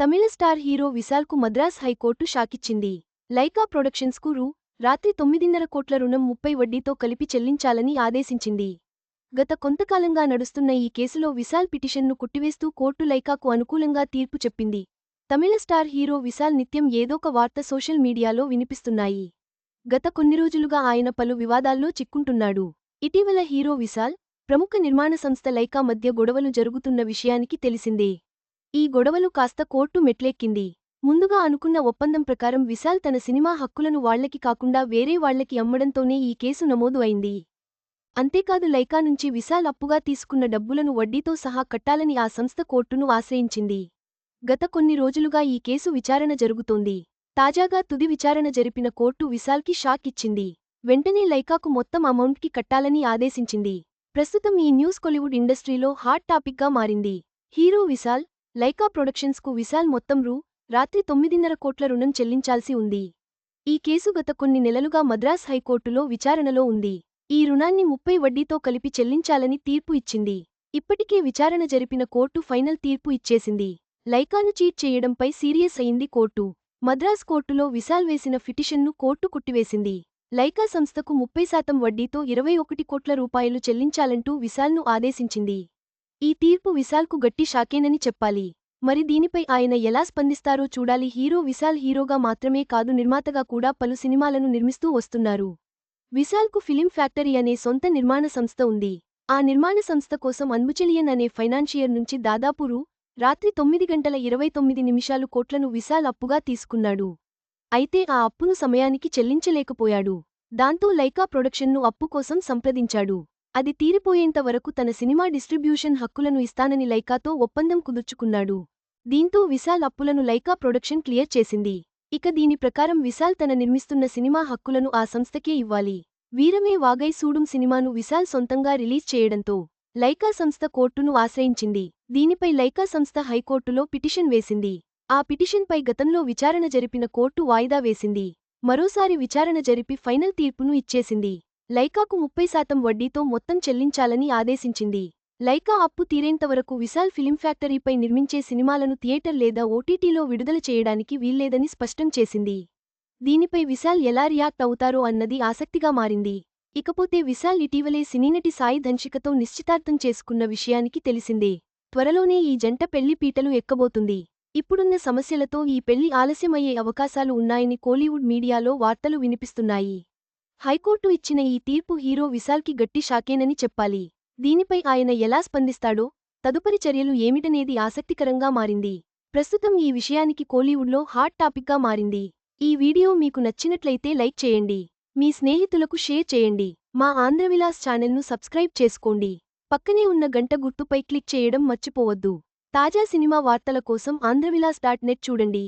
తమిళ star hero విశాల్కు Madras high court షాకిచ్చింది. Lyca ప్రొడక్షన్స్కు రూ. రాత్రి తొమ్మిదిన్నర కోట్ల రుణం ముప్పై వడ్డీతో కలిపి చెల్లించాలని ఆదేశించింది. గత కొంతకాలంగా నడుస్తున్న ఈ కేసులో విశాల్ పిటిషన్ను కొట్టివేస్తూ కోర్టు లైకాకు అనుకూలంగా తీర్పు చెప్పింది. తమిళ స్టార్ హీరో విశాల్ నిత్యం ఏదోక వార్త సోషల్ మీడియాలో వినిపిస్తున్నాయి. గత కొన్ని రోజులుగా ఆయన పలు వివాదాల్లో చిక్కుంటున్నాడు. ఇటీవల హీరో విశాల్ ప్రముఖ నిర్మాణ సంస్థ లైకా మధ్య గొడవలు జరుగుతున్న విషయానికి తెలిసిందే. ఈ గొడవలు కాస్త కోర్టు మెట్లెక్కింది. ముందుగా అనుకున్న ఒప్పందం ప్రకారం విశాల్ తన సినిమా హక్కులను వాళ్ళకి కాకుండా వేరే వాళ్ళకి అమ్మడంతోనే ఈ కేసు నమోదు అయింది. అంతేకాదు లైకా నుంచి విశాల్ అప్పుగా తీసుకున్న డబ్బులను వడ్డీతో సహా కట్టాలని ఆ సంస్థ కోర్టును ఆశ్రయించింది. గత కొన్ని రోజులుగా ఈ కేసు విచారణ జరుగుతోంది. తాజాగా తుది విచారణ జరిపిన కోర్టు విశాల్కి షాక్ ఇచ్చింది. వెంటనే లైకాకు మొత్తం అమౌంట్కి కట్టాలని ఆదేశించింది. ప్రస్తుతం ఈ న్యూస్ కొలీవుడ్ ఇండస్ట్రీలో హాట్ టాపిక్గా మారింది. హీరో విశాల్ లైకా ప్రొడక్షన్స్కు విశాల్ మొత్తం రూ. రాత్రి తొమ్మిదిన్నర కోట్ల రుణం చెల్లించాల్సి ఉంది. ఈ కేసు గత కొన్ని నెలలుగా మద్రాస్ హైకోర్టులో విచారణలో ఉంది. ఈ రుణాన్ని ముప్పై వడ్డీతో కలిపి చెల్లించాలని తీర్పు ఇచ్చింది. ఇప్పటికే విచారణ జరిపిన కోర్టు ఫైనల్ తీర్పు ఇచ్చేసింది. లైకాను చీట్ చేయడంపై సీరియస్ అయింది కోర్టు. మద్రాస్ కోర్టులో విశాల్ వేసిన పిటిషన్ను కోర్టు కుట్టివేసింది. లైకా సంస్థకు ముప్పై శాతం వడ్డీతో ఇరవై ఒకటి కోట్ల రూపాయలు చెల్లించాలంటూ విశాల్ను ఆదేశించింది. ఈ తీర్పు విశాల్కు గట్టి షాకేనని చెప్పాలి. మరి దీనిపై ఆయన ఎలా స్పందిస్తారో చూడాలి. హీరో విశాల్ హీరోగా మాత్రమే కాదు నిర్మాతగా కూడా పలు సినిమాలను నిర్మిస్తూ వస్తున్నారు. విశాల్కు ఫిలిం ఫ్యాక్టరీ అనే సొంత నిర్మాణ సంస్థ ఉంది. ఆ నిర్మాణ సంస్థ కోసం అన్బుచెలియన్ అనే ఫైనాన్షియర్ నుంచి దాదాపు రూ రాత్రి తొమ్మిది గంటల ఇరవై తొమ్మిది నిమిషాలు కోట్లను విశాల్ అప్పుగా తీసుకున్నాడు. అయితే ఆ అప్పును సమయానికి చెల్లించలేకపోయాడు. దాంతో లైకా ప్రొడక్షన్ను అప్పు కోసం సంప్రదించాడు. అది తీరిపోయేంత వరకు తన సినిమా డిస్ట్రిబ్యూషన్ హక్కులను ఇస్తానని లైకాతో ఒప్పందం కుదుర్చుకున్నాడు. దీంతో విశాల్ అప్పులను లైకా ప్రొడక్షన్ క్లియర్ చేసింది. ఇక దీని ప్రకారం విశాల్ తన నిర్మిస్తున్న సినిమా హక్కులను ఆ సంస్థకే ఇవ్వాలి. వీరమే వాగై సూడుం సినిమాను విశాల్ సొంతంగా రిలీజ్ చేయడంతో లైకా సంస్థ కోర్టును ఆశ్రయించింది. దీనిపై లైకా సంస్థ హైకోర్టులో పిటిషన్ వేసింది. ఆ పిటిషన్పై గతంలో విచారణ జరిపిన కోర్టు వాయిదా వేసింది. మరోసారి విచారణ జరిపి ఫైనల్ తీర్పును ఇచ్చేసింది. లైకాకు ముప్పై శాతం వడ్డీతో మొత్తం చెల్లించాలని ఆదేశించింది. లైకా అప్పు తీరేంతవరకు విశాల్ ఫిలిం ఫ్యాక్టరీపై నిర్మించే సినిమాలను థియేటర్ లేదా ఓటీటీలో విడుదల చేయడానికి వీల్లేదని స్పష్టం చేసింది. దీనిపై విశాల్ ఎలా రియాక్ట్ అవుతారో అన్నది ఆసక్తిగా మారింది. ఇకపోతే విశాల్ ఇటీవలే సినీనటి సాయి ధన్షికతో నిశ్చితార్థం చేసుకున్న విషయానికి తెలిసిందే. త్వరలోనే ఈ జంట పెళ్ళి పీటలు ఎక్కబోతుంది. ఇప్పుడున్న సమస్యలతో ఈ పెళ్ళి ఆలస్యమయ్యే అవకాశాలు ఉన్నాయని కోలీవుడ్ మీడియాలో వార్తలు వినిపిస్తున్నాయి. హైకోర్టు ఇచ్చిన ఈ తీర్పు హీరో విశాల్కి గట్టి షాకేనని చెప్పాలి. దీనిపై ఆయన ఎలా స్పందిస్తాడో తదుపరి చర్యలు ఏమిటనేది ఆసక్తికరంగా మారింది. ప్రస్తుతం ఈ విషయానికి కోలీవుడ్లో హాట్ టాపిక్గా మారింది. ఈ వీడియో మీకు నచ్చినట్లయితే లైక్ చేయండి. మీ స్నేహితులకు షేర్ చేయండి. మా ఆంధ్రవిలాస్ ఛానల్ను సబ్స్క్రైబ్ చేసుకోండి. పక్కనే ఉన్న గంట గుర్తుపై క్లిక్ చేయడం మర్చిపోవద్దు. తాజా సినిమా వార్తల కోసం ఆంధ్రవిలాస్ డాట్ నెట్ చూడండి.